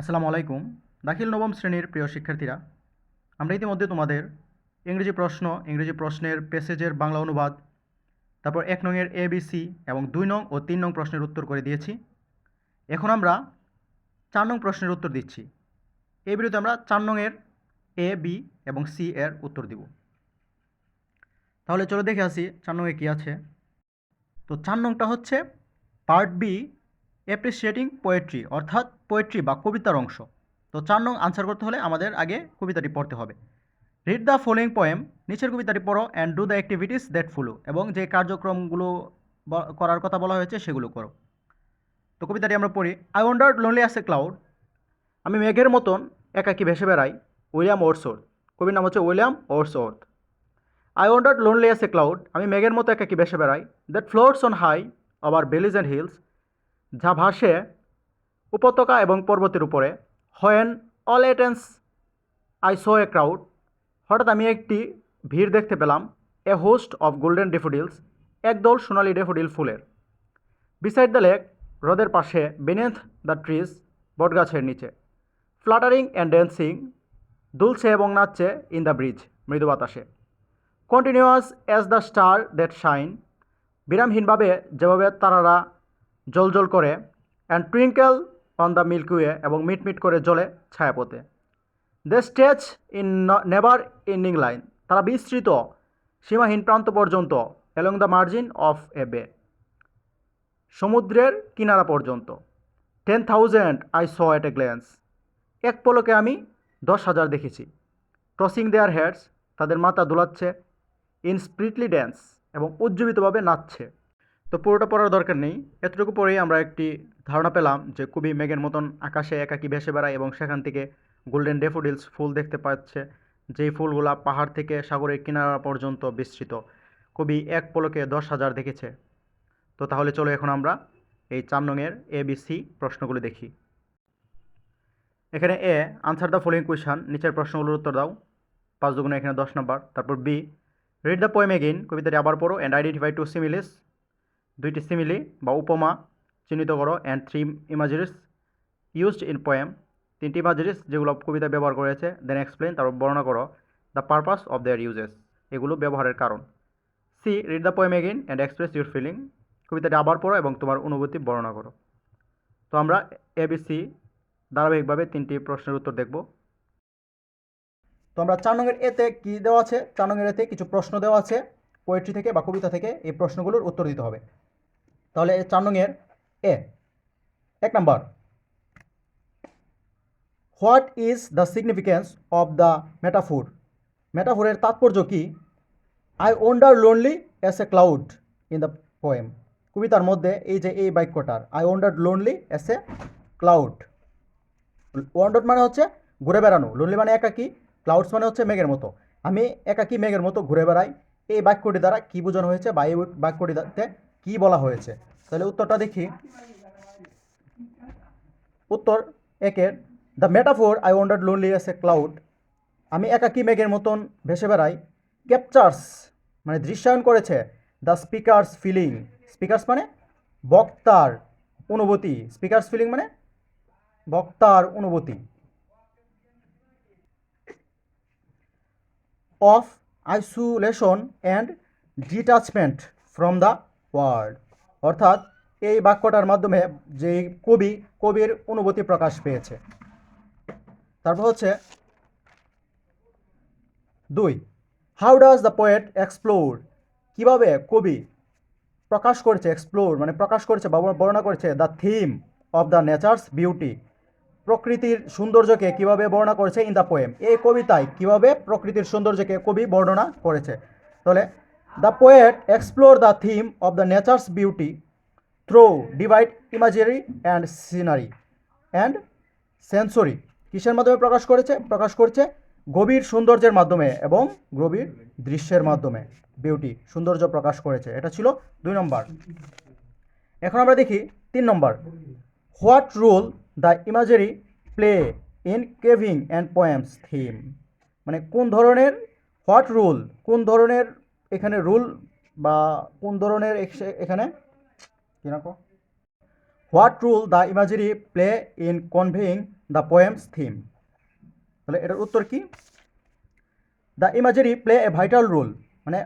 আসসালামু আলাইকুম। দাখিল নবম শ্রেণির প্রিয় শিক্ষার্থীরা, আমরা ইতিমধ্যে তোমাদের ইংরেজি প্রশ্ন, ইংরেজি প্রশ্নের পেসেজের বাংলা অনুবাদ, তারপর এক নংয়ের এ বি সি এবং দুই নং ও তিন নং প্রশ্নের উত্তর করে দিয়েছি। এখন আমরা চার নং প্রশ্নের উত্তর দিচ্ছি। এই বিরুদ্ধে আমরা চার নংয়ের এ বি এবং সি এর উত্তর দিব। তাহলে চলো দেখে আসি চার নংয়ে কী আছে। তো চার নংটা হচ্ছে পার্ট বি অ্যাপ্রিসিয়েটিং পোয়েট্রি অর্থাৎ পোয়েট্রি বা কবিতার অংশ। তো চার নং আনসার করতে হলে আমাদের আগে কবিতাটি পড়তে হবে। রিড দ্য ফলোয়িং পোয়েম নিচের কবিতাটি পড়ো and do the activities that follow এবং যে কার্যক্রমগুলো করার কথা বলা হয়েছে সেগুলো করো। তো কবিতাটি আমরা পড়ি I wander lonely a cloud আমি মেঘের মতন একাকি ভেসে বেড়াই, উইলিয়াম ওর্সওর্থ কবির নাম হচ্ছে William Wordsworth I wandered lonely a cloud আমি মেঘের মতো একাকি ভেসে বেড়াই দ্যাট ফ্লোটস অন হাই আবার ভ্যালিজ অ্যান্ড হিলস যা ভাসে উপত্যকা এবং পর্বতের উপরে। When all at once I saw a crowd. হঠাৎ আমি একটি ভিড় দেখতে পেলাম, a host of golden daffodils একদল সোনালি ডেফোডিল ফুলের। বিসাইড দ্য লেক, হ্রদের পাশে, বেনেথ দ্য ট্রিজ, বটগাছের নিচে। ফ্লাটারিং অ্যান্ড ড্যান্সিং, দুলছে এবং নাচছে ইন দ্য ব্রিজ, মৃদু বাতাসে। Continuous as the star that shine, বিরামহীনভাবে যেভাবে তারারা জলজল করে and twinkle on the milky way এবং মিটমিট করে জলে ছায়াপথে। They stretch in never ending line তারা বিস্তৃত, সীমাহীন প্রান্ত পর্যন্ত along the margin of a bay সমুদ্রের কিনারা পর্যন্ত। Ten thousand I saw at a glance এক পলকে আমি দশ হাজার দেখেছি। ক্রসিং দেয়ার হেডস তাদের মাথা দোলাচ্ছে ইন স্প্রিটলি ড্যান্স এবং উজ্জীবিতভাবে নাচছে। তো পুরোটা পড়ার দরকার নেই। এতটুকু পরেই আমরা একটি ধারণা পেলাম যে কবি মেঘের মতন আকাশে একাকী ভেসে বেড়ায় এবং সেখান থেকে গোল্ডেন ডেফোডিলস ফুল দেখতে পাচ্ছে, যেই ফুলগুলা পাহাড় থেকে সাগরের কিনারা পর্যন্ত বিস্তৃত। কবি এক পলকে দশ হাজার দেখেছে। তো তাহলে চলো এখন আমরা এই চার নংয়ের এ বি সি প্রশ্নগুলো দেখি। এখানে A answer the following question নিচের প্রশ্নগুলোর উত্তর দাও। পাঁচ দুগুণে এখানে দশ নম্বর। তারপর B read the poem again কবিতাটি আবার পড়ো অ্যান্ড আইডেন্টিফাই টু সিমিলিস দুইটি সিমিলি বা উপমা চিহ্নিত করো and three imageries used in poem তিনটি ইমাজিরিস যেগুলো কবিতা ব্যবহার করেছে দেন এক্সপ্লেন তারপর বর্ণনা করো the purpose of their uses এগুলো ব্যবহারের কারণ। C read the poem again and express your feeling কবিতাটি আবার পড়ো এবং তোমার অনুভূতি বর্ণনা করো। তো আমরা এবিসি ধারাবাহিকভাবে তিনটি প্রশ্নের উত্তর দেখব। তো আমরা চার নংয়ের এতে কী দেওয়া আছে? চার নংয়ের এতে কিছু প্রশ্ন দেওয়া আছে। পোয়েট্রি থেকে বা কবিতা থেকে এই প্রশ্নগুলোর উত্তর দিতে হবে। তাহলে চার নংয়ের এ এক number. What is the significance of the metaphor মেটাফোরের তাৎপর্য কি? I wander lonely as a cloud in the poem কবিতার মধ্যে এই যে এই বাক্যটার I wander lonely as a cloud wander মানে হচ্ছে ঘুরে বেড়ানো। লোনলি মানে একাকি ক্লাউডস মানে হচ্ছে মেঘের মতো। আমি একাকি মেঘের মতো ঘুরে বেড়াই। এই বাক্যটি দ্বারা কী বোঝানো হয়েছে বা এই বাক্যটিতে কী বলা হয়েছে? তাহলে উত্তরটা দেখি। উত্তর একের the metaphor I wander lonely as a cloud আমি একাকি মেঘের মতন ভেসে বেড়াই? ক্যাপচার্স মানে দৃশ্যায়ন করেছে। দ্য স্পিকার্স ফিলিং স্পিকার্স মানে বক্তার অনুভূতি। স্পিকার্স ফিলিং মানে বক্তার অনুভূতি। Of isolation and detachment from the world অর্থাৎ এই বাক্যটার মাধ্যমে যে কবি, কবির অনুভূতি প্রকাশ পেয়েছে। তারপর হচ্ছে দুই how does the poet explore কীভাবে কবি প্রকাশ করেছে এক্সপ্লোর মানে প্রকাশ করেছে বা বর্ণনা করেছে the theme of the nature's beauty প্রকৃতির সৌন্দর্যকে কীভাবে বর্ণনা করেছে ইন দ্য পোয়েম এই কবিতায় কীভাবে প্রকৃতির সৌন্দর্যকে কবি বর্ণনা করেছে? তাহলে the poet explore the theme of the nature's beauty through vivid imaginary and scenery and sensory কিসের মাধ্যমে প্রকাশ করেছে? প্রকাশ করছে গভীর সৌন্দর্যের মাধ্যমে এবং গভীর দৃশ্যের মাধ্যমে। বিউটি সৌন্দর্য প্রকাশ করেছে। এটা ছিল দুই নম্বর। এখন আমরা দেখি তিন নম্বর। What role the imagery play in conveying and poem's theme মানে কোন ধরনের হোয়াট রুল কোন ধরনের এখানে রুল বা কোন ধরনের এখানে কী রাখো? What role the imagery play in conveying the poem's theme? তাহলে এটার উত্তর কি? The imagery play a vital role মানে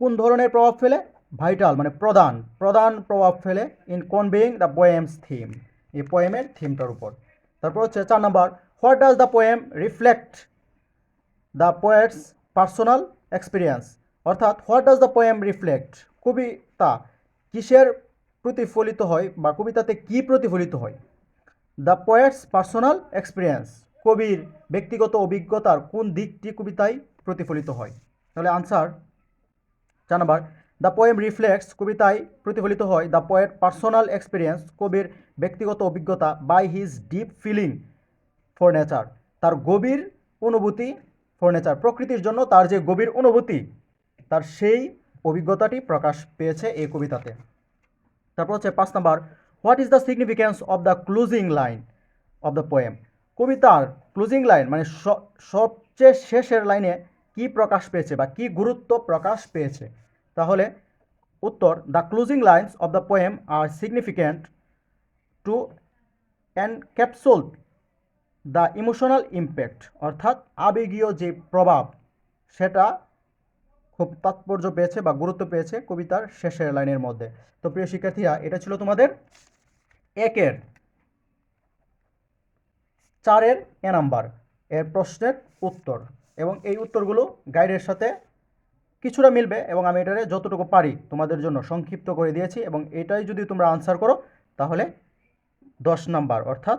কোন ধরনের প্রভাব ফেলে? ভাইটাল মানে প্রধান প্রধান প্রভাব ফেলে in conveying the poem's theme, এই পোয়েমের থিমটার উপর। তারপর হচ্ছে চার number, what does the poem reflect the poet's personal experience? অর্থাৎ what does the poem reflect কবিতা কিসের প্রতিফলিত হয় বা কবিতাতে কি প্রতিফলিত হয়? দ্য পোয়েটস পার্সোনাল এক্সপিরিয়েন্স কবির ব্যক্তিগত অভিজ্ঞতার কোন দিকটি কবিতায় প্রতিফলিত হয়? তাহলে আনসার চার দ্য পোয়েম রিফ্লেক্টস কবিতায় প্রতিফলিত হয় দ্য পোয়েট পার্সোনাল এক্সপিরিয়েন্স কবির ব্যক্তিগত অভিজ্ঞতা by his deep feeling for nature তার গভীর অনুভূতি ফর নেচার প্রকৃতির জন্য তার যে গভীর অনুভূতি তার সেই অভিজ্ঞতাটি প্রকাশ পেয়েছে এই কবিতাতে। তারপর হচ্ছে পাঁচ number what is the significance of the closing line of the poem কবিতার ক্লোজিং লাইন মানে সবচেয়ে শেষের লাইনে কি প্রকাশ পেয়েছে বা কি গুরুত্ব প্রকাশ পেয়েছে? তাহলে উত্তর the closing lines of the poem are significant to encapsulate the emotional impact অর্থাৎ আবেগীয় যে প্রভাব, সেটা খুব তাৎপর্য পেয়েছে বা গুরুত্ব পেয়েছে কবিতার শেষের লাইনের মধ্যে। তো প্রিয় শিক্ষার্থীরা, এটা ছিল তোমাদের একের, চারের এ নাম্বার, এর প্রশ্নের উত্তর। এবং এই উত্তরগুলো গাইডের সাথে কিছুটা মিলবে এবং আমি এটারে যতটুকু পারি তোমাদের জন্য সংক্ষিপ্ত করে দিয়েছি এবং এটাই যদি তোমরা আনসার করো, তাহলে দশ নাম্বার, অর্থাৎ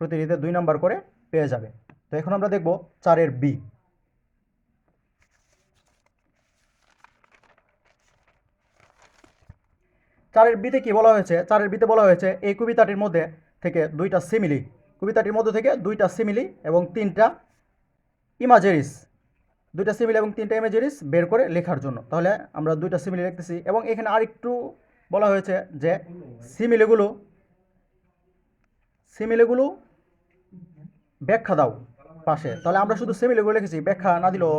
প্রতিনিধিতে দুই নাম্বার করে পেয়ে যাবে। তো এখন আমরা দেখব চারের বি। চারের বিতে কি বলা হয়েছে? চারের বিতে বলা হয়েছে এই কবিতাটির মধ্যে থেকে দুইটা সিমিলি কবিতাটির মধ্যে থেকে দুইটা সিমিলি এবং তিনটা ইমাজেরিস দুইটা সিমিলি এবং তিনটা ইমাজেরিস বের করে লেখার জন্য। তাহলে আমরা দুইটা সিমিলি লিখতেছি এবং এখানে আরেকটু বলা হয়েছে যে সিমিলিগুলো সিমিলিগুলো ব্যাখ্যা দাও পাশে। তাহলে আমরা শুধু সিমিলিগুলো লিখেছি, ব্যাখ্যা না দিলেও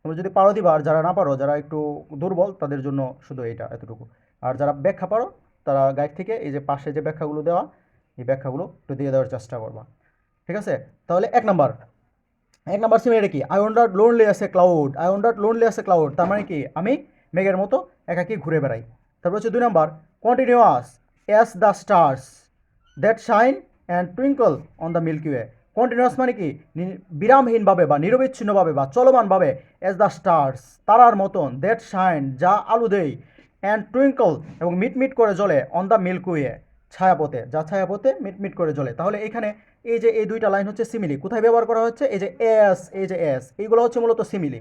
তোমরা যদি পারো দিবা, আর যারা না পারো, যারা একটু দুর্বল, তাদের জন্য শুধু এইটা এতটুকু। আর যারা ব্যাখ্যা পারো, তারা গাইড থেকে এই যে পাশে যে ব্যাখ্যাগুলো দেওয়া, এই ব্যাখ্যাগুলো একটু দিয়ে দেওয়ার চেষ্টা করবা। ঠিক আছে? তাহলে এক নাম্বার। এক নাম্বার সিমে এটা কি? I wander lonely a cloud I wander lonely a cloud তার মানে কি? আমি মেঘের মতো একাকি ঘুরে বেড়াই। তারপর হচ্ছে দুই number. Continuous as the stars that shine and twinkle on the milky way continuous মানে কি? বিরামহীনভাবে বা নিরবিচ্ছিন্নভাবে বা চলমানভাবে অ্যাজ দ্য স্টার্স তারার মতন দ্যাট শাইন যা আলু দেয়। অ্যান্ড টুইঙ্কল এবং মিটমিট করে জ্বলে অন দ্য মিল্কওয়ে ছায়াপথে, যা ছায়াপথে মিটমিট করে জ্বলে। তাহলে এখানে এই যে এই দুইটা লাইন হচ্ছে সিমিলি কোথায় ব্যবহার করা হচ্ছে? এই যে এস এই যে এস এইগুলো হচ্ছে মূলত সিমিলি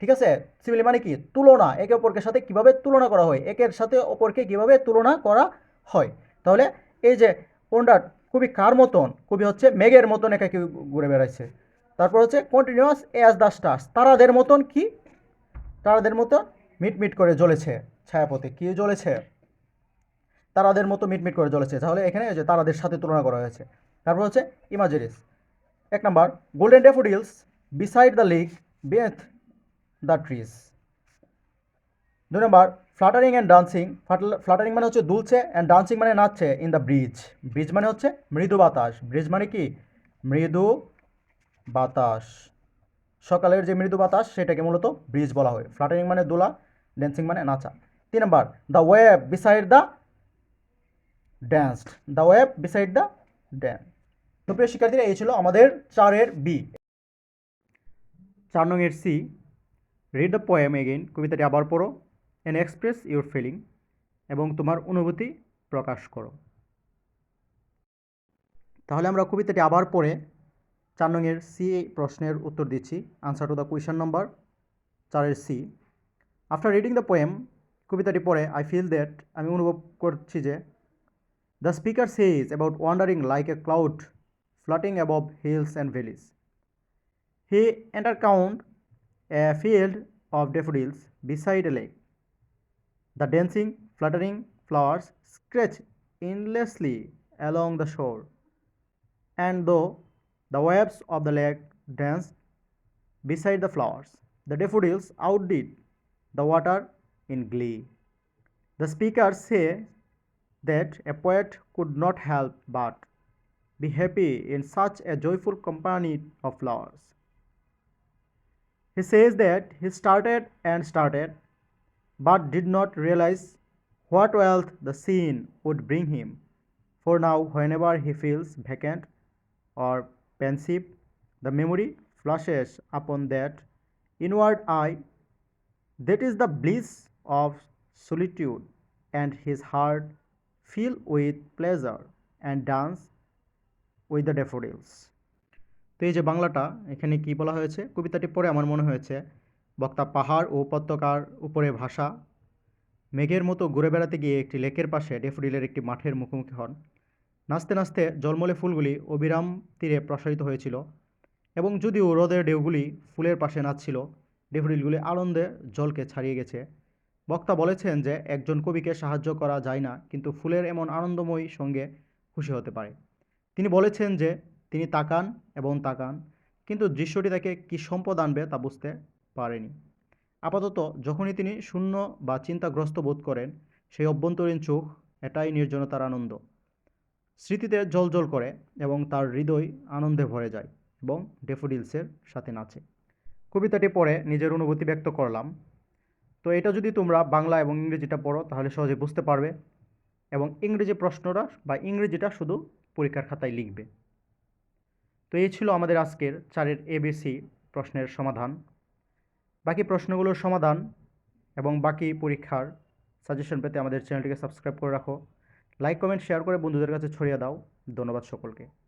ঠিক আছে? সিমিলি মানে কি? তুলনা, একে অপরকে সাথে কীভাবে তুলনা করা হয়? একের সাথে অপরকে কীভাবে তুলনা করা হয়? তাহলে এই যে কোনটা খুবই কার মতন, খুবই হচ্ছে মেঘের মতন একাকি ঘুরে বেড়াচ্ছে। তারপর হচ্ছে কন্টিনিউয়াস এস দ্য স্টার্স তারাদের মতন কি? তারাদের মতন মিটমিট করে জ্বলেছে। ছায়াপথে কি জ্বলেছে? তারাদের মতো মিটমিট করে জ্বলেছে। তাহলে এখানে যে তারাদের সাথে তুলনা করা হয়েছে। তারপর হচ্ছে ইমাজেরিস এক number golden daffodils beside the lake bathe the trees দুই number fluttering and dancing fluttering মানে হচ্ছে দুলছে অ্যান্ড ডান্সিং মানে নাচছে ইন দ্য ব্রিজ ব্রিজ মানে হচ্ছে মৃদু বাতাস। ব্রিজ মানে কি? মৃদু বাতাস। সকালের যে মৃদু বাতাস, সেটাকে মূলত ব্রিজ বলা হয়। ফ্লাটারিং মানে দোলা ড্যান্সিং মানে নাচা। তিন নম্বর the wave beside the danced the wave beside the dance তো প্রিয় শিক্ষার্থীরা, এই ছিল আমাদের চারের বি চার নং এর C read the poem again কবিতাটি আবার পড়ো অ্যান্ড এক্সপ্রেস ইউর ফিলিং এবং তোমার অনুভূতি প্রকাশ করো। তাহলে আমরা কবিতাটি আবার পড়ে চার নংয়ের সি প্রশ্নের উত্তর দিচ্ছি। আনসার টু দ্য কোয়েশন নম্বর চারের C after reading the poem কবিতাটি পড়ে আই ফিল দ্যাট আমি অনুভব করছি যে the speaker says about wandering like a cloud floating above hills and valleys he encounter a field of daffodils beside a lake. The dancing, fluttering flowers stretch endlessly along the shore, and though the waves of the lake danced beside the flowers, the daffodils outdid the water in glee. The speakers say that a poet could not help but be happy in such a joyful company of flowers. He says that he started and started, but did not realize what wealth the scene would bring him. For now, whenever he feels vacant or pensive, the memory flashes upon that inward eye. That is the bliss of solitude, and his heart fill with pleasure and dance with the daffodils. তো এই যে বাংলাটা এখানে কি বলা হয়েছে? কবিতাটি পড়ে আমার মনে হয়েছে বক্তা পাহাড় ও উপত্যকার উপরে ভাষা মেঘের মতো ঘুরে বেড়াতে গিয়ে একটি লেকের পাশে ডেফোডিলের একটি মাঠের মুখোমুখি হন। নাচতে নাচতে জলমলে ফুলগুলি অবিরাম তীরে প্রসারিত হয়েছিল এবং যদিও হ্রদের ঢেউগুলি ফুলের পাশে নাচছিল ডেফোডিলগুলি আনন্দে জলকে ছাড়িয়ে গেছে। বক্তা বলেছেন যে, একজন কবিকে সাহায্য করা যায় না, কিন্তু ফুলের এমন আনন্দময়ী সঙ্গে খুশি হতে পারে। তিনি বলেছেন যে, তিনি তাকান এবং তাকান, কিন্তু দৃশ্যটি তাকে কী সম্পদ আনবে তা বুঝতে পারেনি। আপাতত যখনই তিনি শূন্য বা চিন্তাগ্রস্ত বোধ করেন, সেই অভ্যন্তরীণ চোখ এটাই নির্জনতার আনন্দ। স্মৃতিতে জলজল করে এবং তার হৃদয় আনন্দে ভরে যায় এবং ডেফোডিলসের সাথে নাচে। কবিতাটি পড়ে নিজের অনুভূতি ব্যক্ত করলাম। তো এটা যদি তোমরা বাংলা এবং ইংরেজিটা পড়ো, তাহলে সহজে বুঝতে পারবে। এবং ইংরেজি প্রশ্নটা বা ইংরেজিটা শুধু পরীক্ষার খাতায় লিখবে। তো এই ছিল আমাদের আজকের চারের এবিসি প্রশ্নের সমাধান। বাকি প্রশ্নগুলোর সমাধান এবং বাকি পরীক্ষার সাজেশন পেতে আমাদের চ্যানেলটিকে সাবস্ক্রাইব করে রাখো। লাইক কমেন্ট শেয়ার করে বন্ধুদের কাছে ছড়িয়ে দাও। ধন্যবাদ সকলকে।